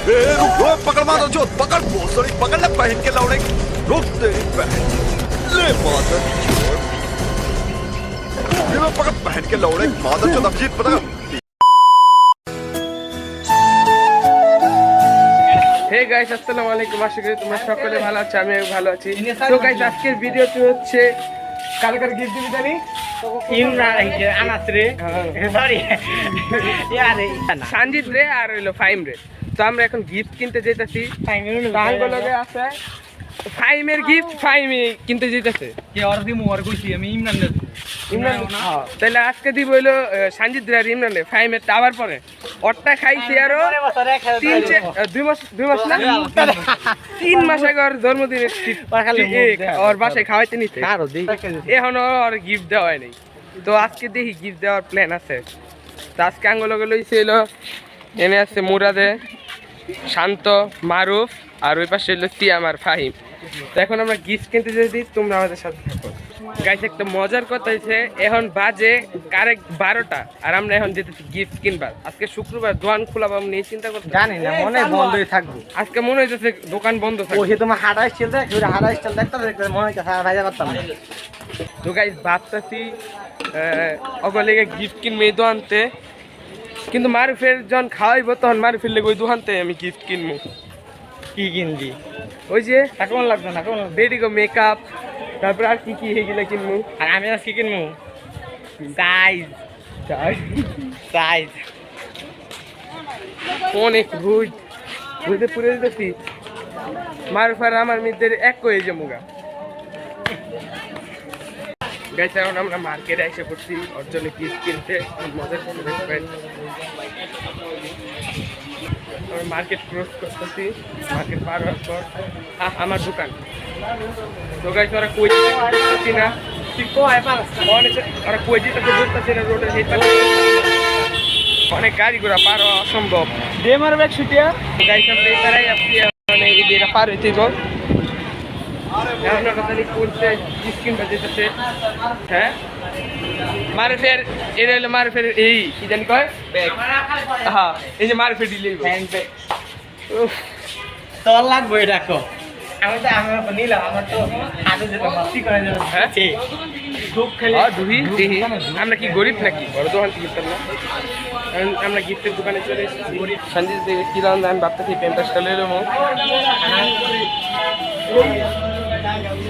ए, रुक रुक पकड़ मारो जो पकड़ भोसड़ी पकड़ ले पहन के लौड़े रुक तेरी बहन ले मादर चोद ये मैं पकड़ पहन के लौड़े मादर चोद अब जीत पता হে গাইস আসসালামু আলাইকুম আশা করি তোমরা সকলে ভালো আছো আমি ভালো আছি তো গাইস আজকের ভিডিওটি হচ্ছে কার কার গিফট দিবি জানি ইমরান এই যে আনাস রে সরি ইয়ারে সঞ্জিত রে আর হইলো ফাইম রে তো আমরা এখন গিফট কিনতে যেতেছি আছে ফাইমের গিফট ফাইমে কিনতে যেতেছে কে অর দিমু অর কইছি আমি ইমরান রে ইমরান তাহলে আজকে দিব হইল সঞ্জিত রে ইমরান রে ফাইমের টাওয়ার পরে। ওরটা খাইছি আরও তিন দুই মাস দুই মাস না? তিন মাস আগে ওর জন্মদিনের ওর। ওর বাসায় খাওয়াইতে নিতে এখনও গিফট দেওয়া হয়নি তো আজকে দেখি গিফট দেওয়ার প্ল্যান আছে। তো আজকে আঙ্গুলো গুলো ছিল এনে আছে মুরাদে শান্ত মারুফ আর ওই পাশে হলো সিয়াম আর ফাহিম। তো এখন আমরা গিফট কিনতে যদি তোমরা আমাদের সাথে থাকো। গাইছে একটা মজার কথা হচ্ছে এখন বাজে কারেক্ট বারোটা আর আমরা এখন যেতেছি গিফট কিনবার। আজকে শুক্রবার দোকান খোলাবো আমি নিয়ে চিন্তা করতে জানি না মনে বন্ধই থাকব। আজকে মনে হইতেছে দোকান বন্ধ থাকবে। সে তোমার হাড়া স্টাইল দেখ ওই হাড়া স্টাইল দেখতে দেখতে মনে হচ্ছে সারা ভাইজা করতাম না। তো গাইজ ভাবতেছি অগলেগে গিফট কিনবে এই দোকানতে। কিন্তু মারুফের যখন খাওয়াইব তখন মারুফের লেগে ওই দোকানতে আমি গিফট কিনবো। কি কিনবি ওই যে কেমন লাগবে না কেমন বেডিগো মেকআপ তারপর আর কি কি এগুলো কিনবো? আর আমি আর কি কিনবো? সাইজ সাইজ অনেক রোজ রোদে পুরে দিতেছি মারুফ আর আমার মিদের এক হয়ে যাব গা। গাইছে এখন আমরা মার্কেটে এসে পড়ছি। জন্য গিফট কিনতে। মজার আমরা মার্কেট ক্রস করতেছি মার্কেট পার হওয়ার পর আমার দোকান। তো গাইছে ওরা কই যেতেছি না। অনেক ওরা কই যেতে বুঝতেছি না রোডের সেই। অনেক গাড়ি ঘোড়া পার হওয়া অসম্ভব। দে মারবে ছুটিয়া। গাড়ি সামনে তারাই আপনি মানে এই পার হইতে গো এখন ওটা তাহলে করতে স্ক্রিন বাজেতেছে হ্যাঁ এই কয় এই যে মারে ফের দিলেই উফ, তোর লাগবে এটা কো আমি তো আমি নিলাম আমার কি গরিব নাকি বড় দোকান থেকে আমরা গিফটের দোকানে চলে এসেছি সঞ্জিত কি দাম আমি ভাবতেছি পেন্টাসটা লয়ে নেব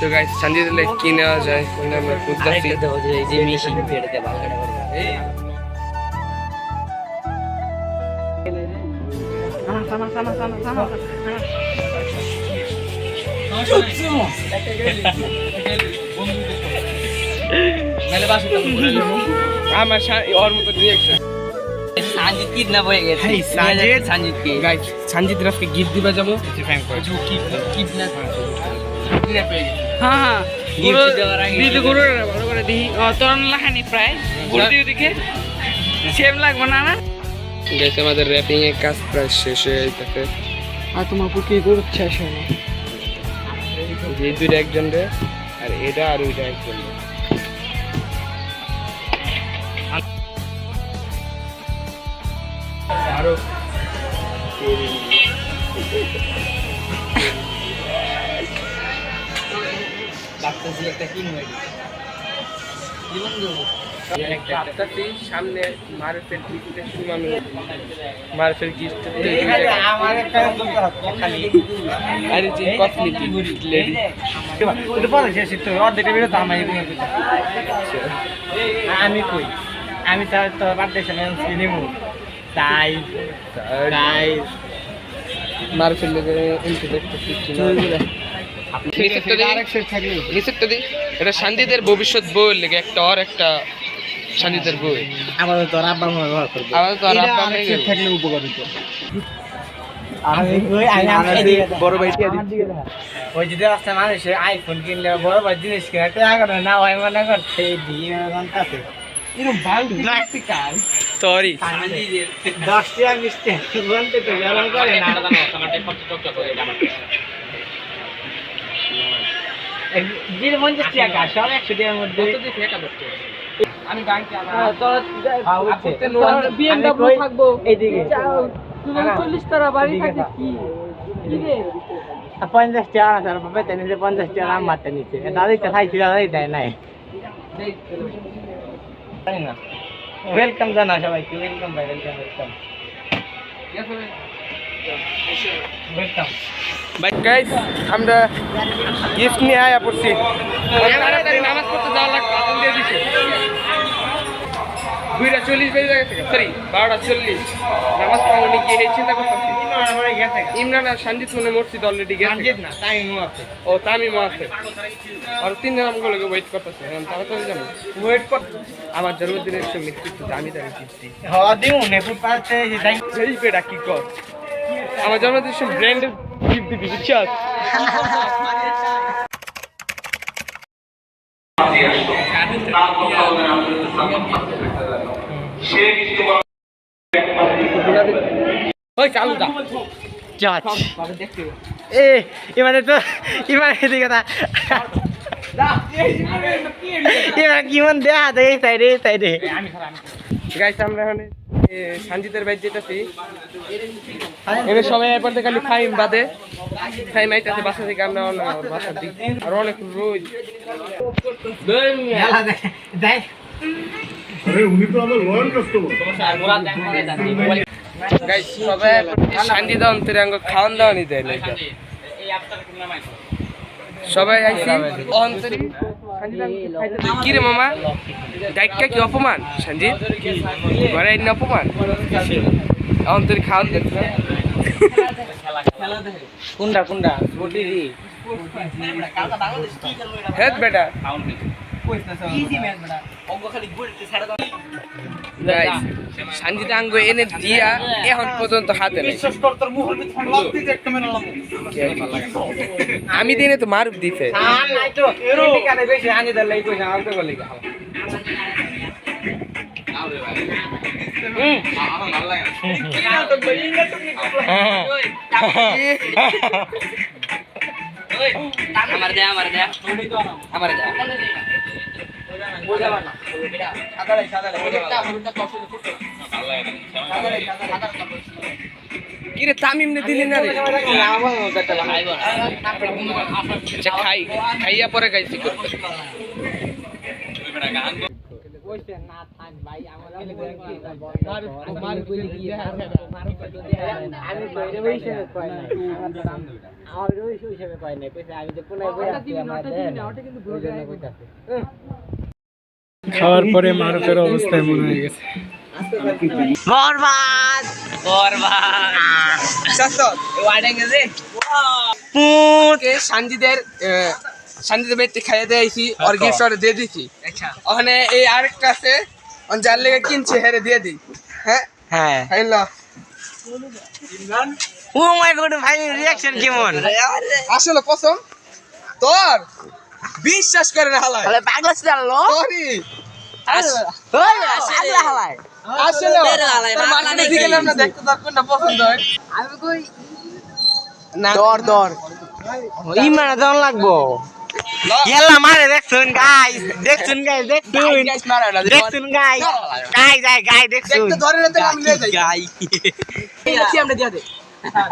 তো গাইস সঞ্জিতের লেগে কি নেওয়া যায়? ওইটা আমরা খুঁজতেছি যে মেশিন পেড়ে ভালো আমার সা- ওর মতো রিয়েকশন সাজিদ কিডন্যাপ হয়ে গেছে। কি গাইস গিফট দিবা যাব। কিডন্যাপ। কিডন্যাপ হয়ে গেছে। হ্যাঁ Gift দিদি গরু ভালো করে দিই ও লাখানি প্রায়। গরু দিয়ে দিকে সেম লাগবে না না? গাইস আমাদের র্যাপিং এর কাজ প্রায় শেষ হয়ে যাইতেছে। আর তোমার পুকি গরু শেষ হয় না? এই দুইটা একজন রে আর এটা আর ওইটা একজন রে। আরও ডাক্তার একটা কিনবে কি বন্ধু? ভাবতেছি সামনে মারুফের গিফটের সুমামি মারুফের গিফট আমার একটা খালি। আরে যে কসমেটিক লেডি এটা পরে শেষ তো অর্ধেকটা বেরো তো আমার আমি কই? আমি তো তো বার্থডে সামনে নিব। তাই তাই। মারুফের লেগে এমনি দেখতেছি নিচেরটা দিই এটা শান্তিদের ভবিষ্যৎ বই লেগে একটা আর একটা শান্তিদের বই আবার তো রাব্বা ব্যবহার করবে হয়ে। থাকলে উপকারিত বড় ওই যদি মানুষে আইফোন কিনলে বড় ভাই জিনিস কিনে টাকা না হয় মনে সরি দশ টাকা করে না টাকা সব একশো টাকার মধ্যে। আমি ব্যাংকে থাকব। এইদিকে। চল্লিশ তারা বাড়ি থাকে। কি? পঞ্চাশ টাকা পেতে নিচ্ছে পঞ্চাশ টাকা মারতে নিচ্ছে দাদিকে খাইছি দাদাই দেয় নাই। ওয়েলকাম জানা সবাইকে ওয়েলকাম ভাই ওয়েলকাম ওয়েলকাম গাইস আমরা গিফট নিয়ে আয়া পড়ছি। তাড়াতাড়ি নামাজ পড়তে যাওয়া লাগবে দিয়ে দিছে দুইটা চল্লিশ বেজে গেছে। সরি বারোটা চল্লিশ। নামাজ পড়ানো গিয়ে এই চিন্তা করতেছি ইমরান আর সঞ্জিত মনে মসজিদ অলরেডি গেছে। না তাই আছে। ও তামিমও আছে। আর তিনজন আমগুলোকে ওয়েট করতেছে। এখন তাড়াতাড়ি যাব ওয়েট কর। আমার জন্মদিনের একটু দামি দামি গিফট দিই হ দিও সেই পেটা কি কর? আমার জন্মদিনের সঙ্গে ব্র্যান্ডের গিফট দিবি বুঝছিস ওই চালু দা এ ইমানে তো ইমানে এদিকে তা ইমান কিমান দেয়া? দেয় এই সাইডে এই সাইডে গাইস আমরা এখন এ, সঞ্জিতের বাইর যেতেছি। এবার সবাই এরপর থেকে খালি ফাইম বাদে। ফাইম আইতাছে বাসা থেকে আমরা অন্য বাসার দিক আর অনেক রোজ। শান্তি দাও অন্তরাঙ্গ খাওয়ান দাওয়ানি দেয় সবাই অন্তরি। কি রে মামা? ডাইকা কি অপমান? সঞ্জিত ঘরে অপমান? অন্তরি খাওয়ান দেখছে কুন্ডা কুন্ডা বডি রি হেদ বেটা। এনে দিয়া এখন পর্যন্ত হাতে নেই। আমি দিনে তো মারুপ দিতে আমার দে আমার দে আমার দে কিরে, তামিম নে দিলি না রে? আচ্ছা খাই। খাইয়া পরে গাইছি। করতে কইছে না থাক ভাই আমার আমি বাইরে বইছে কই নাই আমার ওই হিসেবে কই নাই কইছে আমি তো কোনায় বই আছি আমার দেন। ওই জন্য কইতাছে। খাওয়ার পরে মারুফের অবস্থায় মনে হয়ে গেছে। বরবাদ! সঞ্জিতের সঞ্জিতের বেটে খাইয়ে দিয়েছি আর গিফট অর্ডার দিয়ে দিছি। ওখানে এই আরেকটা আছে যার লেগে কিনছে হেরে দিয়ে দিই। হ্যাঁ? হ্যাঁ। ও মাই গড ভাই রিঅ্যাকশন কেমন? আসলে কসম তোর বিশ্বাস করে না হালাই তাহলে পাগলা তোরই। ওই পাগলা হালাই আসলে তোর মার্কেটে দিকে না দেখতে তোর কোনটা পছন্দ হয়। আমি কই না। দর দর। ইমান দন লাগবো। ইয়াল্লা মারে দেখছুন গাই দেখছুন গাই দেখছুন দেখছুন গাই গাই গাইস গাই দেখছুন ধরে নিতে আমি নিয়ে যাই। গাই গাইস আমরা দিয়া দে।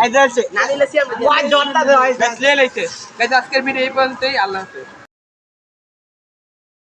এই দেখছে না নিলে সি আমরা ওয়াই জনটা দে। ভাই গাইস লে লাইছে গাইস আজকের ভিডিও এই পর্যন্তই আল্লাহ হাফেজ।